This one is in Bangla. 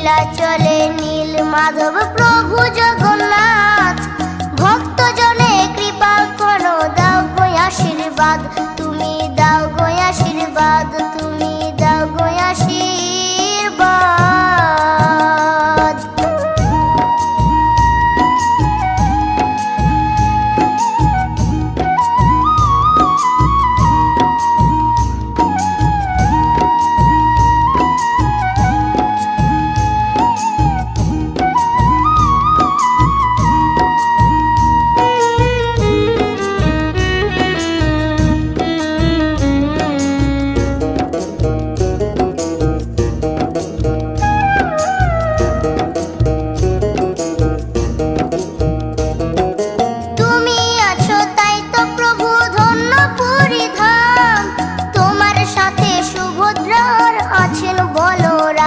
লীলা চলে নীল মাধব প্রভু জগন্নাথ। ভক্তজনে কৃপা করো দাও আশীর্বাদ। তুমি ছিল বলো